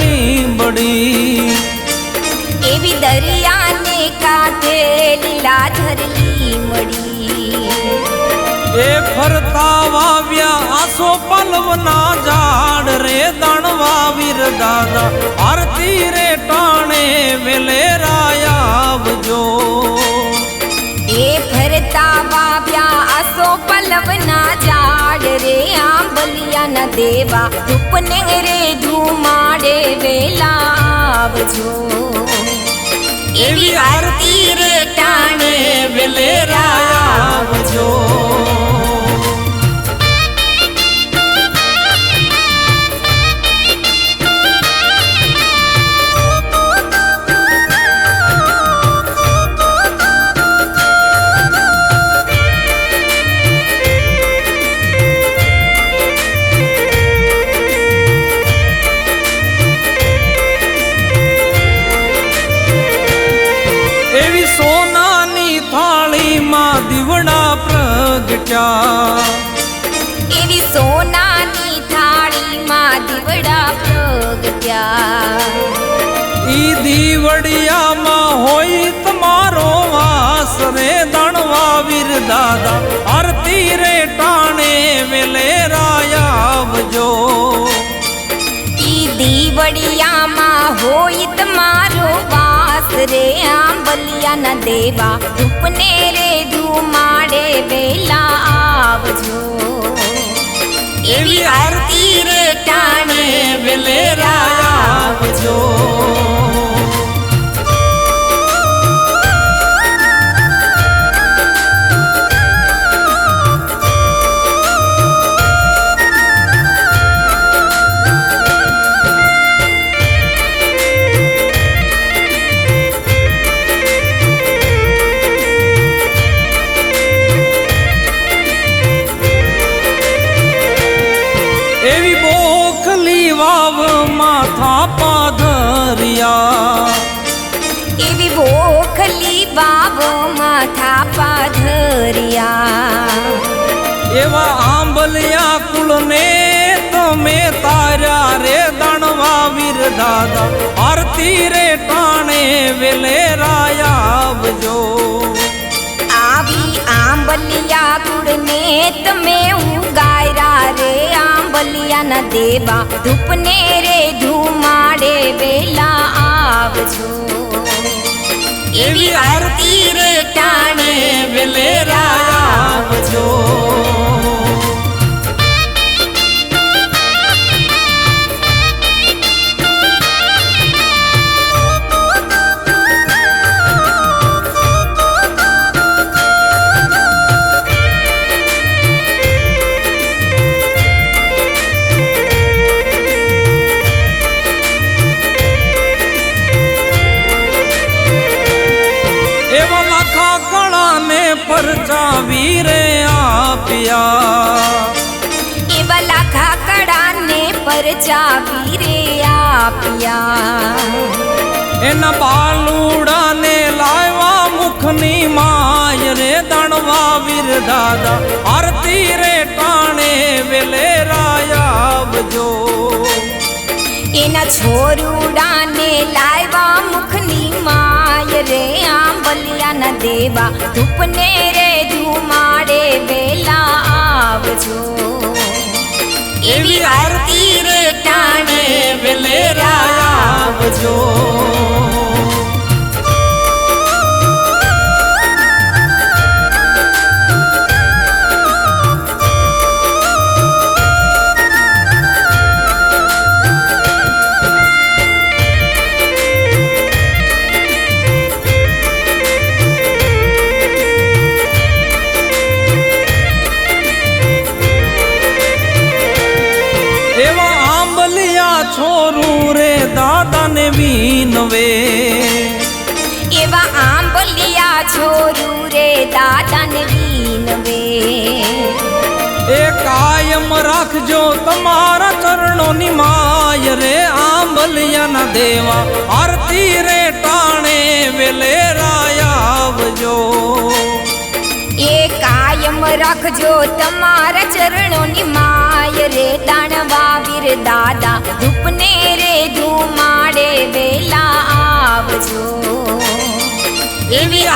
લીમડી એવી દરિયાને કાંઠે લીલા ધરલી મળી. એ ફરતા વાવ્યા આસો પલવના ઝાડ રે દણવા વીર દાદા આરતી રે ટાણે વેલે રાયા આવજો. એ ફરતા વાવ્યા આસો પલવના ઝાડ રે આંબલિયાના દેવા. ધૂપને રે આવજો એવી પ્રગટ્યા એવી સોનાની થાળીમાં દીવડા પ્રગટ્યા ઈ દીવડિયામાં હોય તમારો વાસ રે દણવા વીર દાદા. આરતી રે ટાણે વેલે રાયાવજો ઈ દીવડિયામાં હોય તમારો વાસ રે આંબલિયાના દેવા. ધૂપને રે ધુમાડે ટાણે વેલે રાયા આવજો એવી બોખલી વાવ માથા પાધરિયા એવી ભોખલી વાવ માથા પાધરિયા એવા આંબલિયા કુળને તમે તાર્યા રે દણવા વીર દાદા. આરતી રે ટાણે વેલે રાયાવજો આવી આંબલિયા કુળને તમે આંબલિયાના દેવા ધૂપને રે ધુમાડે વેલા આવજો. એવી આરતી પરચાવી વીરે આપ્યા એવા લાખા કડાને પરચા વીરે આપ્યા. એના બાલુડાને લાવ્યા મુખની માય રે દણવા વીર દાદા. આરતી રે ટાણે વેલે રાયા આવજો. એના છોરુડાને લાવ્યા મુખની માય રે આંબલિયાના દેવા ધૂપને રે ધુમાડે વેલા આવજો એવી આરતી રે ટાણે વેલે રે દાદાને વિનવે એવા આંબલિયા છોરું રે દાદાને વિનવે એ કાયમ રાખજો તમારા ચરણોની માય રે આંબલિયાના દેવા. આરતી રે ટાણે વેલે રાયા આવજો. કાયમ રાખજો તમારા ચરણોની માય રે દાણવા વીર દાદા. ધૂપને રે ધુમાડે વેલા આવજો. એવી